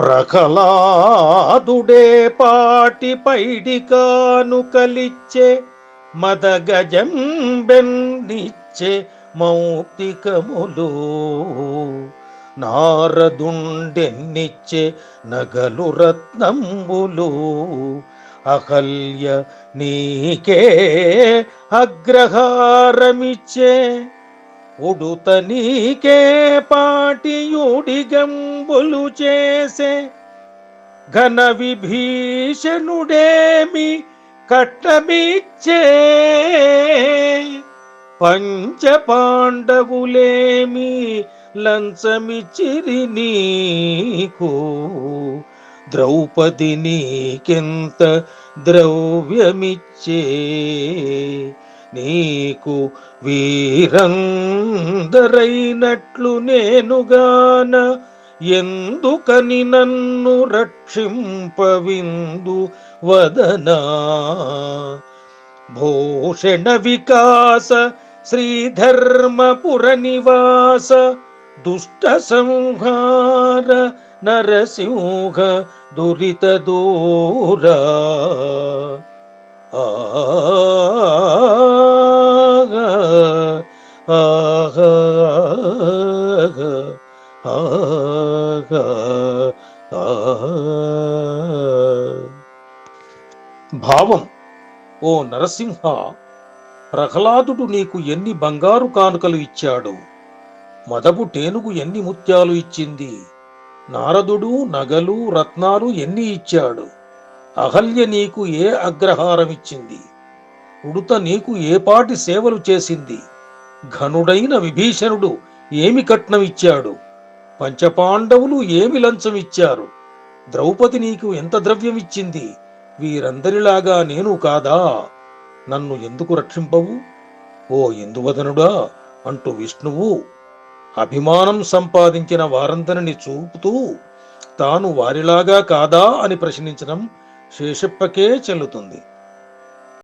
ప్రహ్లాదుడే పాటి పైడి కానుకలిచ్చే మదగజం బెన్నిచ్చే మౌక్తికములు. నారదుండెన్నిచ్చే నగలు రత్నంబులు. అహల్య నీకే అగ్రహారమిచ్చే ఉడుత నీకే పాటియుడిగంబులు చేసే ఘన విభీషణుడేమి కట్టమిచ్చే పంచ పాండవులేమి లంచమిచ్చిరి నీకు? ద్రౌపది నీకెంత ద్రవ్యమిచ్చే? నీకు వీరందరైనట్లు నేనుగాన ఎందుకని నన్ను రక్షింపవిందు వదనా? భూషణ వికాస శ్రీధర్మపుర నివాస దుష్ట సంహార నరసింహ దురిత దూరా. ఆ భావం ఓ నరసింహ ప్రహ్లాదుడు నీకు ఎన్ని బంగారు కానుకలు ఇచ్చాడు? మదపు టేనుగు ఎన్ని ముత్యాలు ఇచ్చింది? నారదుడు నగలు రత్నాలు ఎన్ని ఇచ్చాడు? అహల్య నీకు ఏ అగ్రహారం ఇచ్చింది ఉడుత నీకు ఏ పాటి సేవలు చేసింది? ఘనుడైన విభీషణుడు ఏమి కట్నం ఇచ్చాడు పంచపాండవులు ఏమి లంచం ఇచ్చారు ద్రౌపది నీకు ఎంత ద్రవ్యం ఇచ్చింది వీరందరిలాగా నేను కాదా? నన్ను ఎందుకు రక్షింపవు? ఓ ఎందువదనుడా? అంటూ విష్ణువు అభిమానం సంపాదించిన వారందరిని చూపుతూ తాను వారిలాగా కాదా అని ప్రశ్నించడం శేషప్పకే చెల్లుతుంది.